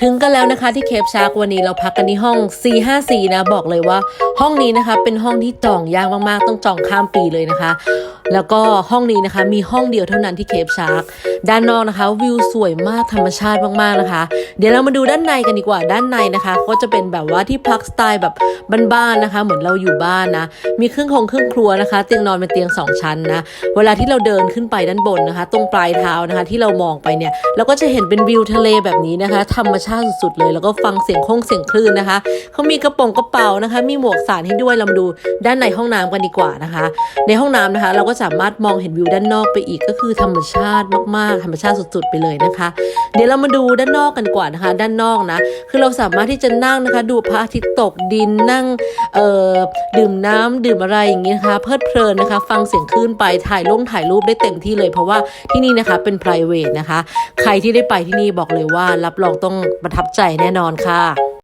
ถึงกันแล้วนะคะที่เคปชาร์กวันนี้เราพักกันที่ห้อง454 นะบอกเลยว่า ห้องนี้นะคะเป็นห้องที่จองยากมากๆ ต้องจองข้ามปีเลยนะคะ แล้วก็ห้องนี้นะคะมีห้องเดียวเท่านั้นที่เคปชาร์กด้านนอกนะคะ วิวสวยมากธรรมชาติมากๆนะคะ เดี๋ยวเรามาดูด้านในกันดีกว่าด้านในนะคะ ก็จะเป็นแบบว่าที่พักสไตล์แบบบ้านๆนะคะ เหมือนเราอยู่บ้านนะ มีเครื่องคงเครื่องครัวนะคะ เตียงนอนเป็นเตียงสองชั้นนะ เวลาที่เราเดินขึ้นไปด้านบนนะคะ ตรงปลายเท้านะคะ ที่เรามองไปเนี่ยเราก็จะเห็นเป็นวิวทะเลแบบนี้นะคะ ธรรมชาติสุดๆเลย แล้วก็ฟังเสียงคงเสียงคลื่นนะคะเขามีกระป๋องกระเป๋านะคะ มีหมวกสารให้ด้วยเรามาดูด้านในห้องน้ำกันดีกว่านะคะ ในห้องน้ำนะคะ เราก็สามารถมองเห็นวิวด้านนอกไปอีกก็คือธรรมชาติมากๆ ธรรมชาติสุดๆ ไปเลยนะคะ เดี๋ยวเรามาดูด้านนอกกันดีกว่านนะคะ ด้านนอกนะ คือเราสามารถที่จะนั่งนะคะ ดูพระอาทิตย์ตกดินนั่งเอ่อดื่มน้ำดื่มอะไรอย่างนี้นะคะ เพลิดเพลินนะคะ ฟังเสียงคลื่นไปถ่ายลงถ่ายรูปได้เต็มที่เลย เพราะว่าที่นี่นะคะเป็น p r i v a t นะคะ ใครที่ได้ไปที่นี่บอกเลยว่ารับรองต้องประทับใจแน่นอนค่ะ